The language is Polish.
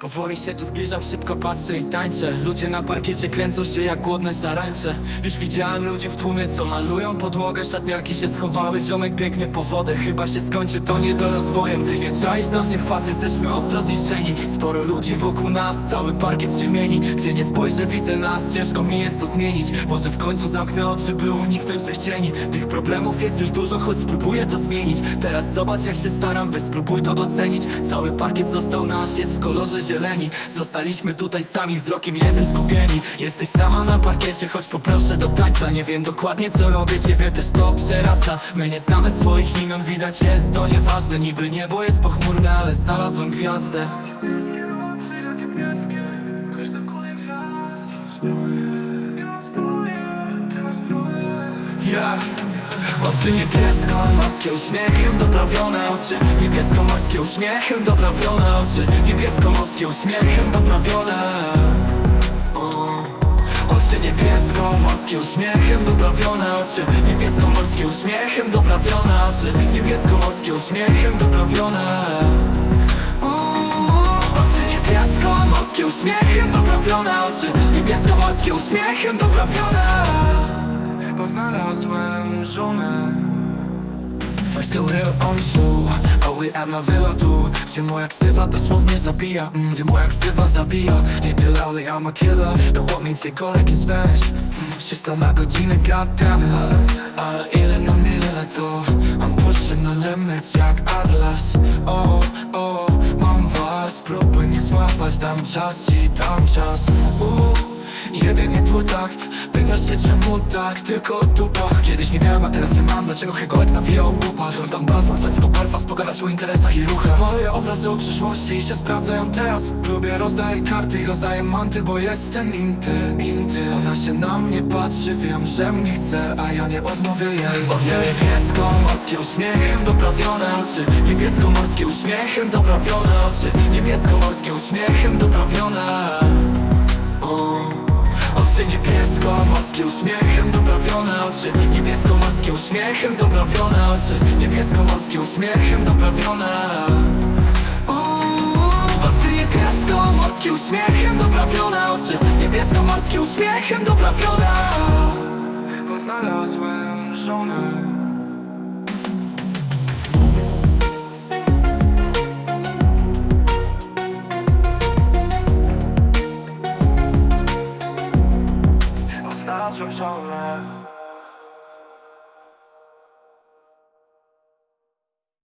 Powoli się tu zbliżam, szybko patrzę i tańczę. Ludzie na parkiecie kręcą się jak głodne szarańcze. Już widziałem ludzi w tłumie, co malują podłogę. Szatniarki się schowały, ziomek biegnie po wodę. Chyba się skończy, to nie do rozwojem. Ty nie czaisz naszych faz, jesteśmy ostro ziszczeni Sporo ludzi wokół nas, cały parkiet się mieni. Gdzie nie spojrzę, widzę nas, ciężko mi jest to zmienić. Może w końcu zamknę oczy, by uniknąć tych cieni Tych problemów jest już dużo, choć spróbuję to zmienić. Teraz zobacz jak się staram, by spróbuj to docenić. Cały parkiet został nasz, jest w kolorze zieleni. Zostaliśmy tutaj sami, wzrokiem jednym skupieni Jesteś sama na parkiecie, choć poproszę do tańca. Nie wiem dokładnie co robię, ciebie też to przerasta. My nie znamy swoich imion, widać jest to nieważne. Niby niebo jest pochmurne, ale znalazłem gwiazdę. Ja Oczy niebiesko-morskie uśmiechem doprawione Oczy. Niebiesko-morskie uśmiechem doprawione Oczy. Niebiesko-morskie uśmiechem doprawione. Oczy niebiesko-morskie uśmiechem doprawione Oczy. Niebiesko-morskie uśmiechem doprawione Oczy. Niebiesko-morskie uśmiechem doprawione Oczy niebiesko-morskie uśmiechem doprawione Oczy. Niebiesko-morskie uśmiechem doprawione Bo znalazłem żonę. Weź tę on tu, a łyama wylotu Gdzie moja ksywa dosłownie zabija mm, Gdzie moja ksywa zabija. Little only I'm a killer Don't want me to take all I can Spanish mm, 300 na godzinę, goddammit. Ale ile na mile to I'm pushing the limits jak Atlas. O, o, mam was Próbuj mnie złapać, dam czas ci, dam czas. Uh. Jebie mnie twój takt Pytasz się czemu tak, tylko o dupach? Kiedyś nie miałem, a teraz nie mam. Dlaczego Hegoek nawijał łupa? Żądam balfam, stać po barwach Pogadać o interesach i ruchach. Moje obrazy o przyszłości się sprawdzają teraz. W klubie rozdaję karty i rozdaję manty Bo jestem inty, inty. Ona się na mnie patrzy, wiem, że mnie chce A ja nie odmówię jej. Oczy niebiesko-morskie uśmiechem doprawione Oczy. Niebiesko-morskie uśmiechem doprawione Oczy. Niebiesko-morskie uśmiechem doprawione uśmiechem doprawione Oczy. Niebiesko-morskie uśmiechem doprawione Oczy. Niebiesko-morskie uśmiechem doprawione. Oczy niebiesko-morskie uśmiechem doprawione Oczy. Niebiesko-morskie uśmiechem doprawione Bo żonę love.